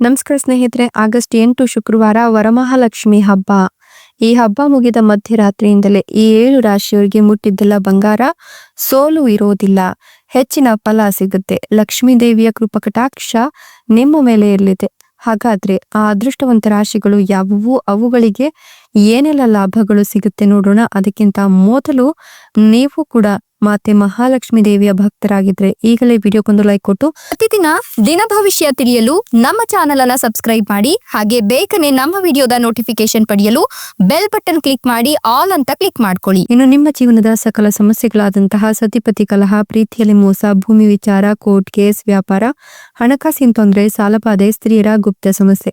ನಮಸ್ಕಾರ ಸ್ನೇಹಿತರೆ, ಆಗಸ್ಟ್ ಎಂಟು ಶುಕ್ರವಾರ ವರಮಹಾಲಕ್ಷ್ಮಿ ಹಬ್ಬ. ಈ ಹಬ್ಬ ಮುಗಿದ ಮಧ್ಯರಾತ್ರಿಯಿಂದಲೇ ಈ ಏಳು ರಾಶಿಯವರಿಗೆ ಮುಟ್ಟಿದ್ದೆಲ್ಲ ಬಂಗಾರ, ಸೋಲು ಇರೋದಿಲ್ಲ. ಹೆಚ್ಚಿನ ಫಲ ಸಿಗುತ್ತೆ. ಲಕ್ಷ್ಮೀ ದೇವಿಯ ಕೃಪಕಟಾಕ್ಷ ನಿಮ್ಮ ಮೇಲೆ ಇರಲಿದೆ. ಹಾಗಾದ್ರೆ ಆ ಅದೃಷ್ಟವಂತ ರಾಶಿಗಳು ಯಾವುವು? ಅವುಗಳಿಗೆ ಏನೆಲ್ಲ ಲಾಭಗಳು ಸಿಗುತ್ತೆ ನೋಡೋಣ. ಅದಕ್ಕಿಂತ ಮೊದಲು ನೀವು ಕೂಡ ಮಾತೆ ಮಹಾಲಕ್ಷ್ಮಿ ದೇವಿಯ ಭಕ್ತರಾಗಿದ್ರೆ ಈಗಲೇ ವಿಡಿಯೋಕ್ಕೊಂದು ಲೈಕ್ ಕೊಟ್ಟು ಪ್ರತಿದಿನ ದಿನ ಭವಿಷ್ಯ ತಿಳಿಯಲು ನಮ್ಮ ಚಾನೆಲ್ ಅನ್ನ ಸಬ್ಸ್ಕ್ರೈಬ್ ಮಾಡಿ, ಹಾಗೆ ಬೇಗನೆ ನಮ್ಮ ವಿಡಿಯೋದ ನೋಟಿಫಿಕೇಶನ್ ಪಡೆಯಲು ಬೆಲ್ ಬಟನ್ ಕ್ಲಿಕ್ ಮಾಡಿ ಆಲ್ ಅಂತ ಕ್ಲಿಕ್ ಮಾಡ್ಕೊಳ್ಳಿ. ಇನ್ನು ನಿಮ್ಮ ಜೀವನದ ಸಕಲ ಸಮಸ್ಯೆಗಳಾದಂತಹ ಸತಿಪತಿ ಕಲಹ, ಪ್ರೀತಿಯಲ್ಲಿ ಮೋಸ, ಭೂಮಿ ವಿಚಾರ ಕೋರ್ಟ್ ಕೇಸ್ ವ್ಯಾಪಾರ, ಹಣಕಾಸಿನ ತೊಂದರೆ ಸಾಲಬಾಧೆ ಸ್ತ್ರೀಯರ ಗುಪ್ತ ಸಮಸ್ಯೆ.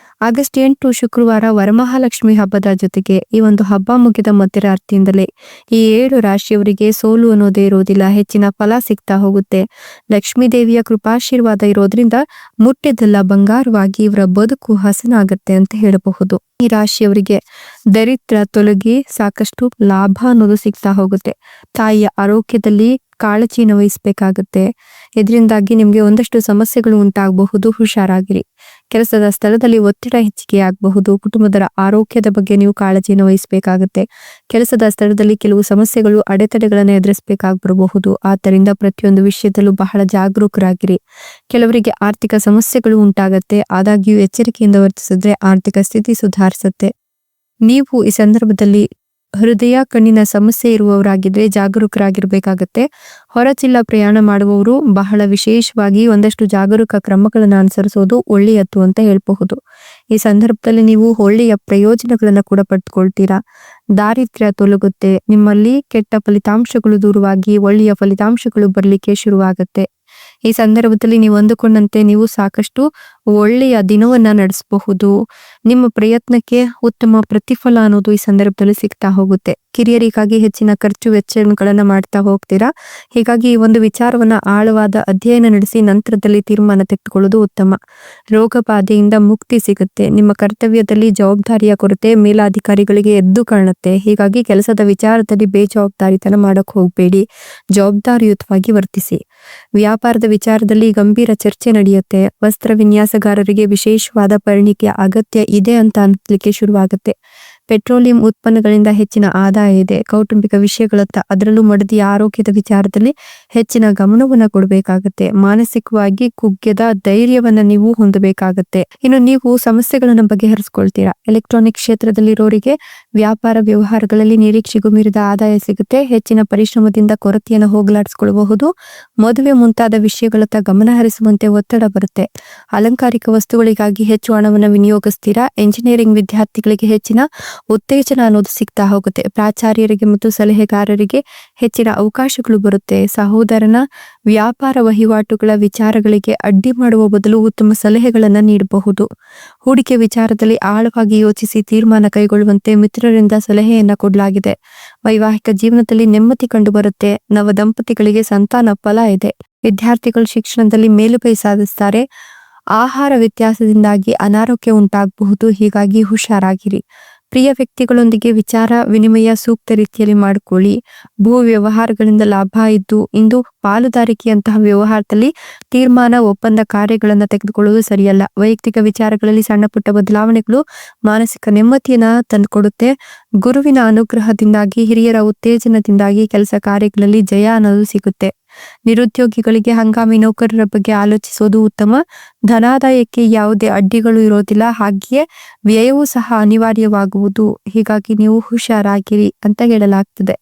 ಆಗಸ್ಟ್ ಎಂಟು ಶುಕ್ರವಾರ ವರಮಹಾಲಕ್ಷ್ಮಿ ಹಬ್ಬದ ಜೊತೆಗೆ ಈ ಒಂದು ಹಬ್ಬ ಮುಗಿದ ಮಧ್ಯರಾತ್ರಿಯಿಂದಲೇ ಈ ಏಳು ರಾಶಿಯವರಿಗೆ ಸೋಲು ಅನ್ನೋದೇ ಇರೋದಿಲ್ಲ ಹೆಚ್ಚಿನ ಫಲ ಸಿಗ್ತಾ ಹೋಗುತ್ತೆ. ಲಕ್ಷ್ಮೀ ದೇವಿಯ ಕೃಪಾಶೀರ್ವಾದ ಇರೋದ್ರಿಂದ ಮುಟ್ಟಿದ್ದೆಲ್ಲ ಬಂಗಾರವಾಗಿ ಇವರ ಬದುಕು ಹಸನಾಗುತ್ತೆ ಅಂತ ಹೇಳಬಹುದು. ಈ ರಾಶಿಯವರಿಗೆ ದರಿದ್ರ ತೊಲಗಿ ಸಾಕಷ್ಟು ಲಾಭ ಅನ್ನೋದು ಸಿಗ್ತಾ ಹೋಗುತ್ತೆ. ತಾಯಿಯ ಆರೋಗ್ಯದಲ್ಲಿ ಕಾಳಜಿನ ವಹಿಸಬೇಕಾಗುತ್ತೆ. ಇದರಿಂದಾಗಿ ನಿಮಗೆ ಒಂದಷ್ಟು ಸಮಸ್ಯೆಗಳು ಉಂಟಾಗಬಹುದು, ಹುಷಾರಾಗಿರಿ. ಕೆಲಸದ ಸ್ಥಳದಲ್ಲಿ ಒತ್ತಡ ಹೆಚ್ಚಿಗೆ ಆಗಬಹುದು ಕುಟುಂಬದ ಆರೋಗ್ಯದ ಬಗ್ಗೆ ನೀವು ಕಾಳಜಿಯನ್ನು ವಹಿಸಬೇಕಾಗುತ್ತೆ. ಕೆಲಸದ ಸ್ಥಳದಲ್ಲಿ ಕೆಲವು ಸಮಸ್ಯೆಗಳು, ಅಡೆತಡೆಗಳನ್ನು ಎದುರಿಸಬೇಕಾಗಿರಬಹುದು ಆದ್ದರಿಂದ ಪ್ರತಿಯೊಂದು ವಿಷಯದಲ್ಲೂ ಬಹಳ ಜಾಗರೂಕರಾಗಿರಿ. ಕೆಲವರಿಗೆ ಆರ್ಥಿಕ ಸಮಸ್ಯೆಗಳು ಉಂಟಾಗುತ್ತೆ, ಆದಾಗ್ಯೂ ಎಚ್ಚರಿಕೆಯಿಂದ ವರ್ತಿಸಿದ್ರೆ ಆರ್ಥಿಕ ಸ್ಥಿತಿ ಸುಧಾರಿಸುತ್ತೆ. ನೀವು ಈ ಸಂದರ್ಭದಲ್ಲಿ ಹೃದಯ, ಕಣ್ಣಿನ ಸಮಸ್ಯೆ ಇರುವವರಾಗಿದ್ರೆ ಜಾಗರೂಕರಾಗಿರ್ಬೇಕಾಗತ್ತೆ. ಹೊರ ಪ್ರಯಾಣ ಮಾಡುವವರು ಬಹಳ ವಿಶೇಷವಾಗಿ ಒಂದಷ್ಟು ಜಾಗರೂಕ ಕ್ರಮಗಳನ್ನು ಅನುಸರಿಸೋದು ಒಳ್ಳೆಯದ್ದು ಅಂತ ಹೇಳಬಹುದು. ಈ ಸಂದರ್ಭದಲ್ಲಿ ನೀವು ಒಳ್ಳೆಯ ಪ್ರಯೋಜನಗಳನ್ನ ಕೂಡ ಪಡೆದುಕೊಳ್ತೀರಾ ದಾರಿದ್ರ್ಯ ತೊಲಗುತ್ತೆ, ನಿಮ್ಮಲ್ಲಿ ಕೆಟ್ಟ ಫಲಿತಾಂಶಗಳು ದೂರವಾಗಿ ಒಳ್ಳೆಯ ಫಲಿತಾಂಶಗಳು ಬರಲಿಕ್ಕೆ ಶುರುವಾಗುತ್ತೆ. ಈ ಸಂದರ್ಭದಲ್ಲಿ ನೀವು ಅಂದುಕೊಂಡಂತೆ ನೀವು ಸಾಕಷ್ಟು ಒಳ್ಳೆಯ ದಿನವನ್ನ ನಡೆಸಬಹುದು. ನಿಮ್ಮ ಪ್ರಯತ್ನಕ್ಕೆ ಉತ್ತಮ ಪ್ರತಿಫಲ ಅನ್ನೋದು ಈ ಸಂದರ್ಭದಲ್ಲಿ ಸಿಗ್ತಾ ಹೋಗುತ್ತೆ. ಕಿರಿಯರಿಗಾಗಿ ಹೆಚ್ಚಿನ ಖರ್ಚು ವೆಚ್ಚಗಳನ್ನ ಮಾಡ್ತಾ ಹೋಗ್ತೀರಾ? ಹೀಗಾಗಿ ಈ ಒಂದು ವಿಚಾರವನ್ನ ಆಳವಾದ ಅಧ್ಯಯನ ನಡೆಸಿ ನಂತರದಲ್ಲಿ ತೀರ್ಮಾನ ತೆಗೆದುಕೊಳ್ಳುವುದು ಉತ್ತಮ. ರೋಗ ಬಾಧೆಯಿಂದ ಮುಕ್ತಿ ಸಿಗುತ್ತೆ. ನಿಮ್ಮ ಕರ್ತವ್ಯದಲ್ಲಿ ಜವಾಬ್ದಾರಿಯ ಕೊರತೆ ಮೇಲಾಧಿಕಾರಿಗಳಿಗೆ ಎದ್ದು ಕಾಣುತ್ತೆ. ಹೀಗಾಗಿ ಕೆಲಸದ ವಿಚಾರದಲ್ಲಿ ಬೇಜವಾಬ್ದಾರಿತನ ಮಾಡಕ್ ಹೋಗಬೇಡಿ. ಜವಾಬ್ದಾರಿಯುತವಾಗಿ ವರ್ತಿಸಿ. ವ್ಯಾಪಾರದ ವಿಚಾರದಲ್ಲಿ ಗಂಭೀರ ಚರ್ಚೆ ನಡೆಯುತ್ತೆ. ವಸ್ತ್ರ ವಿನ್ಯಾಸಗಾರರಿಗೆ ವಿಶೇಷವಾದ ಪರಿಣಿಕೆಯ ಅಗತ್ಯ ಇದೆ ಅಂತ ಅನ್ಸ್ಲಿಕ್ಕೆ ಶುರುವಾಗುತ್ತೆ. ಪೆಟ್ರೋಲಿಯಂ ಉತ್ಪನ್ನಗಳಿಂದ ಹೆಚ್ಚಿನ ಆದಾಯ ಇದೆ. ಕೌಟುಂಬಿಕ ವಿಷಯಗಳತ್ತ ಅದರಲ್ಲೂ ಮಡದಿ ಆರೋಗ್ಯದ ವಿಚಾರದಲ್ಲಿ ಹೆಚ್ಚಿನ ಗಮನವನ್ನು ಕೊಡಬೇಕಾಗತ್ತೆ. ಮಾನಸಿಕವಾಗಿ ಕುಗ್ಗದ ಧೈರ್ಯವನ್ನ ನೀವು ಹೊಂದಬೇಕಾಗತ್ತೆ. ಇನ್ನು ನೀವು ಸಮಸ್ಯೆಗಳನ್ನ ಬಗೆಹರಿಸ್ಕೊಳ್ತೀರಾ? ಎಲೆಕ್ಟ್ರಾನಿಕ್ ಕ್ಷೇತ್ರದಲ್ಲಿರೋರಿಗೆ ವ್ಯಾಪಾರ ವ್ಯವಹಾರಗಳಲ್ಲಿ ನಿರೀಕ್ಷೆಗೂ ಮೀರಿದ ಆದಾಯ ಸಿಗುತ್ತೆ. ಹೆಚ್ಚಿನ ಪರಿಶ್ರಮದಿಂದ ಕೊರತೆಯನ್ನು ಹೋಗಲಾಡಿಸಿಕೊಳ್ಳಬಹುದು ಮದುವೆ ಮುಂತಾದ ವಿಷಯಗಳತ್ತ ಗಮನ ಹರಿಸುವಂತೆ ಒತ್ತಡ ಬರುತ್ತೆ. ಅಲಂಕಾರಿಕ ವಸ್ತುಗಳಿಗಾಗಿ ಹೆಚ್ಚು ಹಣವನ್ನು ವಿನಿಯೋಗಿಸ್ತೀರಾ? ಎಂಜಿನಿಯರಿಂಗ್ ವಿದ್ಯಾರ್ಥಿಗಳಿಗೆ ಹೆಚ್ಚಿನ ಉತ್ತೇಜನ ಅನ್ನೋದು ಸಿಗ್ತಾ ಹೋಗುತ್ತೆ. ಪ್ರಾಚಾರ್ಯರಿಗೆ ಮತ್ತು ಸಲಹೆಗಾರರಿಗೆ ಹೆಚ್ಚಿನ ಅವಕಾಶಗಳು ಬರುತ್ತೆ. ಸಹೋದರನ ವ್ಯಾಪಾರ ವಹಿವಾಟುಗಳ ವಿಚಾರಗಳಿಗೆ ಅಡ್ಡಿ ಮಾಡುವ ಬದಲು ಉತ್ತಮ ಸಲಹೆಗಳನ್ನ ನೀಡಬಹುದು. ಹೂಡಿಕೆ ವಿಚಾರದಲ್ಲಿ ಆಳವಾಗಿ ಯೋಚಿಸಿ ತೀರ್ಮಾನ ಕೈಗೊಳ್ಳುವಂತೆ ಮಿತ್ರರಿಂದ ಸಲಹೆಯನ್ನ ಕೊಡಲಾಗಿದೆ. ವೈವಾಹಿಕ ಜೀವನದಲ್ಲಿ ನೆಮ್ಮದಿ ಕಂಡು ಬರುತ್ತೆ ನವ ದಂಪತಿಗಳಿಗೆ ಸಂತಾನ ಫಲ ಇದೆ. ವಿದ್ಯಾರ್ಥಿಗಳು ಶಿಕ್ಷಣದಲ್ಲಿ ಮೇಲುಗೈ ಸಾಧಿಸ್ತಾರೆ. ಆಹಾರ ವ್ಯತ್ಯಾಸದಿಂದಾಗಿ ಅನಾರೋಗ್ಯ ಉಂಟಾಗಬಹುದು. ಹೀಗಾಗಿ ಹುಷಾರಾಗಿರಿ. ಪ್ರಿಯ ವ್ಯಕ್ತಿಗಳೊಂದಿಗೆ ವಿಚಾರ, ವಿನಿಮಯ ಸೂಕ್ತ ರೀತಿಯಲ್ಲಿ ಮಾಡಿಕೊಳ್ಳಿ. ಭೂ ವ್ಯವಹಾರಗಳಿಂದ ಲಾಭ ಇದ್ದು, ಇಂದು ಪಾಲುದಾರಿಕೆಯಂತಹ ವ್ಯವಹಾರದಲ್ಲಿ ತೀರ್ಮಾನ, ಒಪ್ಪಂದ ಕಾರ್ಯಗಳನ್ನು ತೆಗೆದುಕೊಳ್ಳುವುದು ಸರಿಯಲ್ಲ. ವೈಯಕ್ತಿಕ ವಿಚಾರಗಳಲ್ಲಿ ಸಣ್ಣ ಪುಟ್ಟ ಬದಲಾವಣೆಗಳು ಮಾನಸಿಕ ನೆಮ್ಮದಿಯನ್ನ ತಂದುಕೊಡುತ್ತೆ. ಗುರುವಿನ ಅನುಗ್ರಹದಿಂದಾಗಿ, ಹಿರಿಯರ ಉತ್ತೇಜನದಿಂದಾಗಿ ಕೆಲಸ ಕಾರ್ಯಗಳಲ್ಲಿ ಜಯ ಅನ್ನೋದು ಸಿಗುತ್ತೆ. ನಿರುದ್ಯೋಗಿಗಳಿಗೆ ಹಂಗಾಮಿ ನೌಕರರ ಬಗ್ಗೆ ಆಲೋಚಿಸೋದು ಉತ್ತಮ. ಧನಾದಾಯಕ್ಕೆ ಯಾವುದೇ ಅಡ್ಡಿಗಳು ಇರೋದಿಲ್ಲ. ಹಾಗೆಯೇ ವ್ಯಯವೂ ಸಹ ಅನಿವಾರ್ಯವಾಗುವುದು. ಹೀಗಾಗಿ ನೀವು ಹುಷಾರಾಗಿರಿ ಅಂತ ಹೇಳಲಾಗ್ತದೆ.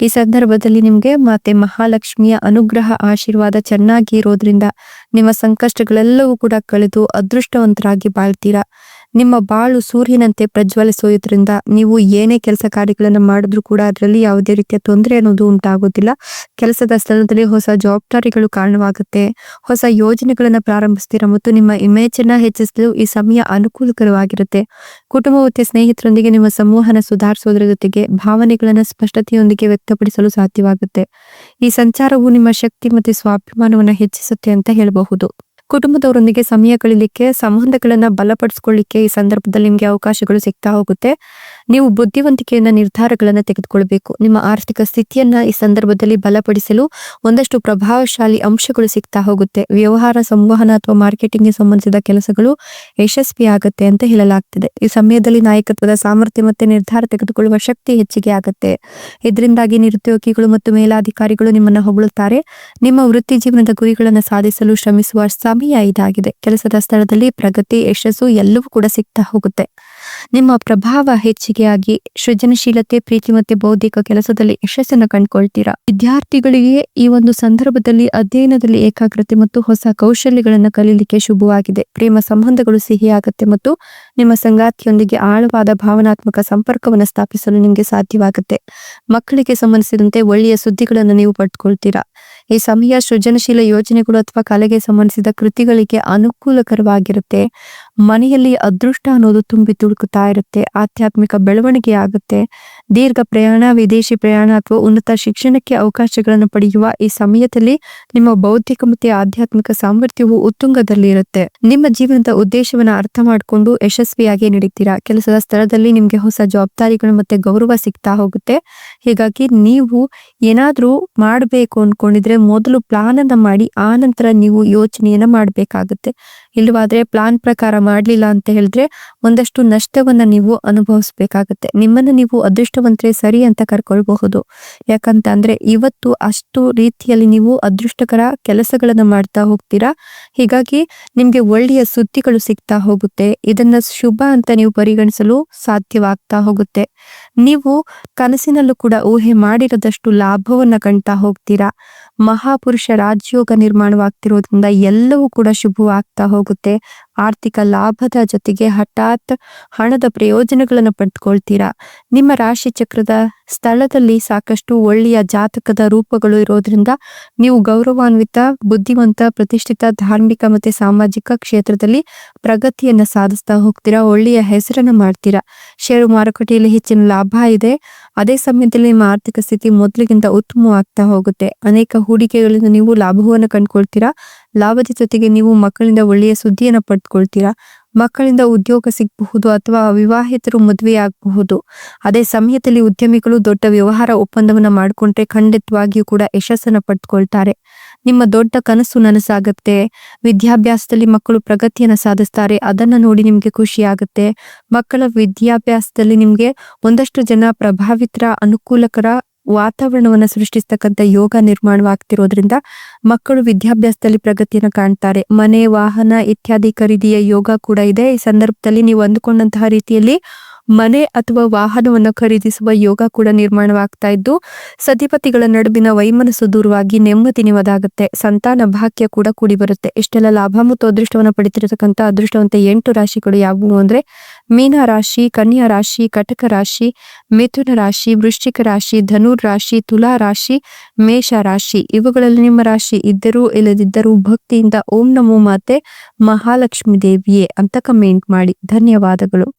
ಈ ಸಂದರ್ಭದಲ್ಲಿ ನಿಮ್ಗೆ ಮಾತೆ ಮಹಾಲಕ್ಷ್ಮಿಯ ಅನುಗ್ರಹ, ಆಶೀರ್ವಾದ ಚೆನ್ನಾಗಿ ಇರೋದ್ರಿಂದ ನಿಮ್ಮ ಸಂಕಷ್ಟಗಳೆಲ್ಲವೂ ಕೂಡ ಕಳೆದು ಅದೃಷ್ಟವಂತರಾಗಿ ಬಾಳ್ತೀರಾ? ನಿಮ್ಮ ಬಾಳು ಸೂರ್ಯನಂತೆ ಪ್ರಜ್ವಲಿಸೋದ್ರಿಂದ ನೀವು ಏನೇ ಕೆಲಸ ಕಾರ್ಯಗಳನ್ನು ಮಾಡಿದ್ರು ಕೂಡ ಅದರಲ್ಲಿ ಯಾವುದೇ ರೀತಿಯ ತೊಂದರೆ ಅನ್ನೋದು ಉಂಟಾಗೋದಿಲ್ಲ. ಕೆಲಸದ ಸ್ಥಳದಲ್ಲಿ ಹೊಸ ಜವಾಬ್ದಾರಿಗಳು ಕಾರಣವಾಗುತ್ತೆ. ಹೊಸ ಯೋಜನೆಗಳನ್ನು ಪ್ರಾರಂಭಿಸ್ತೀರಾ ಮತ್ತು ನಿಮ್ಮ ಇಮೇಜ್ ಅನ್ನ ಹೆಚ್ಚಿಸಲು ಈ ಸಮಯ ಅನುಕೂಲಕರವಾಗಿರುತ್ತೆ. ಕುಟುಂಬ ಮತ್ತು ಸ್ನೇಹಿತರೊಂದಿಗೆ ನಿಮ್ಮ ಸಂವಹನ ಸುಧಾರಿಸುವುದರ ಜೊತೆಗೆ ಭಾವನೆಗಳನ್ನ ಸ್ಪಷ್ಟತೆಯೊಂದಿಗೆ ವ್ಯಕ್ತಪಡಿಸಲು ಸಾಧ್ಯವಾಗುತ್ತೆ. ಈ ಸಂಚಾರವು ನಿಮ್ಮ ಶಕ್ತಿ ಮತ್ತು ಸ್ವಾಭಿಮಾನವನ್ನು ಹೆಚ್ಚಿಸುತ್ತೆ ಅಂತ ಹೇಳಬಹುದು. ಕುಟುಂಬದವರೊಂದಿಗೆ ಸಮಯ ಕಳಿಲಿಕ್ಕೆ, ಸಂಬಂಧಗಳನ್ನ ಬಲಪಡಿಸ್ಕೊಳ್ಳಿಕ್ಕೆ ಈ ಸಂದರ್ಭದಲ್ಲಿ ನಿಮಗೆ ಅವಕಾಶಗಳು ಸಿಗ್ತಾ ಹೋಗುತ್ತೆ. ನೀವು ಬುದ್ಧಿವಂತಿಕೆಯನ್ನ, ನಿರ್ಧಾರಗಳನ್ನ ತೆಗೆದುಕೊಳ್ಬೇಕು. ನಿಮ್ಮ ಆರ್ಥಿಕ ಸ್ಥಿತಿಯನ್ನ ಈ ಸಂದರ್ಭದಲ್ಲಿ ಬಲಪಡಿಸಲು ಒಂದಷ್ಟು ಪ್ರಭಾವಶಾಲಿ ಅಂಶಗಳು ಸಿಗ್ತಾ ಹೋಗುತ್ತೆ. ವ್ಯವಹಾರ ಸಂವಹನ ಅಥವಾ ಮಾರ್ಕೆಟಿಂಗ್ಗೆ ಸಂಬಂಧಿಸಿದ ಕೆಲಸಗಳು ಯಶಸ್ವಿ ಆಗುತ್ತೆ ಅಂತ ಹೇಳಲಾಗ್ತಿದೆ. ಈ ಸಮಯದಲ್ಲಿ ನಾಯಕತ್ವದ ಸಾಮರ್ಥ್ಯ ಮತ್ತೆ ನಿರ್ಧಾರ ತೆಗೆದುಕೊಳ್ಳುವ ಶಕ್ತಿ ಹೆಚ್ಚಿಗೆ ಆಗುತ್ತೆ. ಇದರಿಂದಾಗಿ ನಿರುದ್ಯೋಗಿಗಳು ಮತ್ತು ಮೇಲಾಧಿಕಾರಿಗಳು ನಿಮ್ಮನ್ನ ಹೊಗಳುತ್ತಾರೆ. ನಿಮ್ಮ ವೃತ್ತಿ ಜೀವನದ ಗುರಿಗಳನ್ನು ಸಾಧಿಸಲು ಶ್ರಮಿಸುವ ಸಮಯ ಇದಾಗಿದೆ ಕೆಲಸದ ಸ್ಥಳದಲ್ಲಿ ಪ್ರಗತಿ, ಯಶಸ್ಸು ಎಲ್ಲವೂ ಕೂಡ ಸಿಗ್ತಾ ಹೋಗುತ್ತೆ. ನಿಮ್ಮ ಪ್ರಭಾವ ಹೆಚ್ಚಿಗೆ ಆಗಿ ಸೃಜನಶೀಲತೆ, ಪ್ರೀತಿ ಮತ್ತೆ ಬೌದ್ಧಿಕ ಕೆಲಸದಲ್ಲಿ ಯಶಸ್ಸನ್ನು ಕಂಡುಕೊಳ್ತೀರಾ? ವಿದ್ಯಾರ್ಥಿಗಳಿಗೆ ಈ ಒಂದು ಸಂದರ್ಭದಲ್ಲಿ ಅಧ್ಯಯನದಲ್ಲಿ ಏಕಾಗ್ರತೆ ಮತ್ತು ಹೊಸ ಕೌಶಲ್ಯಗಳನ್ನು ಕಲೀಲಿಕ್ಕೆ ಶುಭವಾಗಿದೆ. ಪ್ರೇಮ ಸಂಬಂಧಗಳು ಸಿಹಿಯಾಗುತ್ತೆ ಮತ್ತು ನಿಮ್ಮ ಸಂಗಾತಿಯೊಂದಿಗೆ ಆಳವಾದ ಭಾವನಾತ್ಮಕ ಸಂಪರ್ಕವನ್ನು ಸ್ಥಾಪಿಸಲು ನಿಮಗೆ ಸಾಧ್ಯವಾಗುತ್ತೆ. ಮಕ್ಕಳಿಗೆ ಸಂಬಂಧಿಸಿದಂತೆ ಒಳ್ಳೆಯ ಸುದ್ದಿಗಳನ್ನು ನೀವು ಪಡ್ಕೊಳ್ತೀರಾ? ಈ ಸಮಯ ಸೃಜನಶೀಲ ಯೋಜನೆಗಳು ಅಥವಾ ಕಲೆಗೆ ಸಂಬಂಧಿಸಿದ ಕೃತಿಗಳಿಗೆ ಅನುಕೂಲಕರವಾಗಿರುತ್ತೆ. ಮನೆಯಲ್ಲಿ ಅದೃಷ್ಟ ಅನ್ನೋದು ತುಂಬಿ ತುಳುಕುತ್ತಾ ಇರುತ್ತೆ. ಆಧ್ಯಾತ್ಮಿಕ ಬೆಳವಣಿಗೆ ಆಗುತ್ತೆ. ದೀರ್ಘ ಪ್ರಯಾಣ, ವಿದೇಶಿ ಪ್ರಯಾಣ ಅಥವಾ ಉನ್ನತ ಶಿಕ್ಷಣಕ್ಕೆ ಅವಕಾಶಗಳನ್ನು ಪಡೆಯುವ ಈ ಸಮಯದಲ್ಲಿ ನಿಮ್ಮ ಬೌದ್ಧಿಕ ಮತ್ತು ಆಧ್ಯಾತ್ಮಿಕ ಸಾಮರ್ಥ್ಯವು ಉತ್ತುಂಗದಲ್ಲಿ ಇರುತ್ತೆ. ನಿಮ್ಮ ಜೀವನದ ಉದ್ದೇಶವನ್ನ ಅರ್ಥ ಮಾಡಿಕೊಂಡು ಯಶಸ್ವಿಯಾಗಿ ನಡೀತೀರಾ? ಕೆಲಸದ ಸ್ಥಳದಲ್ಲಿ ನಿಮಗೆ ಹೊಸ ಜವಾಬ್ದಾರಿಗಳು ಮತ್ತೆ ಗೌರವ ಸಿಗ್ತಾ ಹೋಗುತ್ತೆ. ಹೀಗಾಗಿ ನೀವು ಏನಾದ್ರೂ ಮಾಡಬೇಕು ಅನ್ಕೊಂಡಿದ್ರೆ ಮೊದಲು ಪ್ಲಾನ್ ಅನ್ನ ಮಾಡಿ, ಆ ನಂತರ ನೀವು ಯೋಚನೆಯನ್ನ ಮಾಡ್ಬೇಕಾಗುತ್ತೆ. ಇಲ್ಲವಾದ್ರೆ ಪ್ಲಾನ್ ಪ್ರಕಾರ ಮಾಡ್ಲಿಲ್ಲ ಅಂತ ಹೇಳಿದ್ರೆ ಒಂದಷ್ಟು ನಷ್ಟವನ್ನ ನೀವು ಅನುಭವಿಸ್ಬೇಕಾಗತ್ತೆ. ನಿಮ್ಮನ್ನ ನೀವು ಅದೃಷ್ಟವಂತರೇ ಸರಿ ಅಂತ ಕರ್ಕೊಳ್ಬಹುದು. ಯಾಕಂತ ಅಂದ್ರೆ ಇವತ್ತು ಅಷ್ಟು ರೀತಿಯಲ್ಲಿ ನೀವು ಅದೃಷ್ಟಕರ ಕೆಲಸಗಳನ್ನು ಮಾಡ್ತಾ ಹೋಗ್ತೀರಾ? ಹೀಗಾಗಿ ನಿಮ್ಗೆ ಒಳ್ಳೆಯ ಸುದ್ದಿಗಳು ಸಿಗ್ತಾ ಹೋಗುತ್ತೆ. ಇದನ್ನ ಶುಭ ಅಂತ ನೀವು ಪರಿಗಣಿಸಲು ಸಾಧ್ಯವಾಗ್ತಾ ಹೋಗುತ್ತೆ. ನೀವು ಕನಸಿನಲ್ಲೂ ಕೂಡ ಊಹೆ ಮಾಡಿರದಷ್ಟು ಲಾಭವನ್ನ ಕಣ್ತಾ ಹೋಗ್ತೀರಾ? ಮಹಾಪುರುಷ ರಾಜ್ಯೋಗ ನಿರ್ಮಾಣವಾಗ್ತಿರೋದ್ರಿಂದ ಎಲ್ಲವೂ ಕೂಡ ಶುಭವಾಗ್ತಾ ಹೋಗುತ್ತೆ. ಆರ್ಥಿಕ ಲಾಭದ ಜೊತೆಗೆ ಹಠಾತ್ ಹಣದ ಪ್ರಯೋಜನಗಳನ್ನು ಪಡೆದುಕೊಳ್ತೀರಾ ನಿಮ್ಮ ರಾಶಿ ಚಕ್ರದ ಸ್ಥಳದಲ್ಲಿ ಸಾಕಷ್ಟು ಒಳ್ಳೆಯ ಜಾತಕದ ರೂಪಗಳು ಇರೋದ್ರಿಂದ ನೀವು ಗೌರವಾನ್ವಿತ, ಬುದ್ಧಿವಂತ, ಪ್ರತಿಷ್ಠಿತ, ಧಾರ್ಮಿಕ ಮತ್ತೆ ಸಾಮಾಜಿಕ ಕ್ಷೇತ್ರದಲ್ಲಿ ಪ್ರಗತಿಯನ್ನ ಸಾಧಿಸ್ತಾ ಹೋಗ್ತೀರಾ? ಒಳ್ಳೆಯ ಹೆಸರನ್ನ ಮಾಡ್ತೀರಾ? ಷೇರು ಮಾರುಕಟ್ಟೆಯಲ್ಲಿ ಹೆಚ್ಚಿನ ಲಾಭ ಇದೆ. ಅದೇ ಸಮಯದಲ್ಲಿ ನಿಮ್ಮ ಆರ್ಥಿಕ ಸ್ಥಿತಿ ಮೊದಲಿಗಿಂತ ಉತ್ತಮವಾಗ್ತಾ ಹೋಗುತ್ತೆ. ಅನೇಕ ಹೂಡಿಕೆಗಳಿಂದ ನೀವು ಲಾಭವನ್ನು ಕಂಡುಕೊಳ್ತೀರಾ? ಲಾಭದ ಜೊತೆಗೆ ನೀವು ಮಕ್ಕಳಿಂದ ಒಳ್ಳೆಯ ಸುದ್ದಿಯನ್ನು ಪಡೆದುಕೊಳ್ತೀರಾ ಮಕ್ಕಳಿಂದ ಉದ್ಯೋಗ ಸಿಗಬಹುದು ಅಥವಾ ವಿವಾಹಿತರು ಮದುವೆಯಾಗಬಹುದು. ಅದೇ ಸಮಯದಲ್ಲಿ ಉದ್ಯಮಿಗಳು ದೊಡ್ಡ ವ್ಯವಹಾರ ಒಪ್ಪಂದವನ್ನು ಮಾಡಿಕೊಂಡ್ರೆ ಖಂಡಿತವಾಗಿಯೂ ಕೂಡ ಯಶಸ್ಸನ್ನು ಪಡೆದುಕೊಳ್ತಾರೆ ನಿಮ್ಮ ದೊಡ್ಡ ಕನಸು ನನಸಾಗುತ್ತೆ. ವಿದ್ಯಾಭ್ಯಾಸದಲ್ಲಿ ಮಕ್ಕಳು ಪ್ರಗತಿಯನ್ನು ಸಾಧಿಸ್ತಾರೆ. ಅದನ್ನು ನೋಡಿ ನಿಮಗೆ ಖುಷಿ ಆಗುತ್ತೆ. ಮಕ್ಕಳ ವಿದ್ಯಾಭ್ಯಾಸದಲ್ಲಿ ನಿಮಗೆ ಒಂದಷ್ಟು ಜನ ಪ್ರಭಾವಿತರ, ಅನುಕೂಲಕರ ವಾತಾವರಣವನ್ನ ಸೃಷ್ಟಿಸ್ತಕ್ಕಂಥ ಯೋಗ ನಿರ್ಮಾಣವಾಗ್ತಿರೋದ್ರಿಂದ ಮಕ್ಕಳು ವಿದ್ಯಾಭ್ಯಾಸದಲ್ಲಿ ಪ್ರಗತಿಯನ್ನು ಕಾಣ್ತಾರೆ. ಮನೆ, ವಾಹನ ಇತ್ಯಾದಿ ಖರೀದಿಯ ಯೋಗ ಕೂಡ ಇದೆ. ಈ ಸಂದರ್ಭದಲ್ಲಿ ನೀವು ಅಂದುಕೊಂಡಂತಹ ರೀತಿಯಲ್ಲಿ ಮನೆ ಅಥವಾ ವಾಹನವನ್ನು ಖರೀದಿಸುವ ಯೋಗ ಕೂಡ ನಿರ್ಮಾಣವಾಗ್ತಾ ಇದ್ದು, ಸತಿಪತಿಗಳ ನಡುವಿನ ವೈಮನಸ್ಸು ದೂರವಾಗಿ ನೆಮ್ಮದಿ ನಿಮದಾಗುತ್ತೆ. ಸಂತಾನ ಭಾಗ್ಯ ಕೂಡ ಕೂಡಿ ಬರುತ್ತೆ ಇಷ್ಟೆಲ್ಲ ಲಾಭ ಮತ್ತು ಅದೃಷ್ಟವನ್ನು ಪಡಿತಿರತಕ್ಕಂಥ ಅದೃಷ್ಟವಂತ ಎಂಟು ರಾಶಿಗಳು ಯಾವುವು ಅಂದ್ರೆ, ಮೀನ ರಾಶಿ, ಕನ್ಯಾ ರಾಶಿ, ಕಟಕ ರಾಶಿ, ಮಿಥುನ ರಾಶಿ, ವೃಶ್ಚಿಕ ರಾಶಿ, ಧನುರ್ ರಾಶಿ, ತುಲಾ ರಾಶಿ, ಮೇಷ ರಾಶಿ. ಇವುಗಳಲ್ಲಿ ನಿಮ್ಮ ರಾಶಿ ಇದ್ದರೂ ಇಲ್ಲದಿದ್ದರೂ ಭಕ್ತಿಯಿಂದ ಓಂ ನಮೋ ಮಾತೆ ಮಹಾಲಕ್ಷ್ಮಿ ದೇವಿಯೇ ಅಂತ ಕಮೆಂಟ್ ಮಾಡಿ. ಧನ್ಯವಾದಗಳು.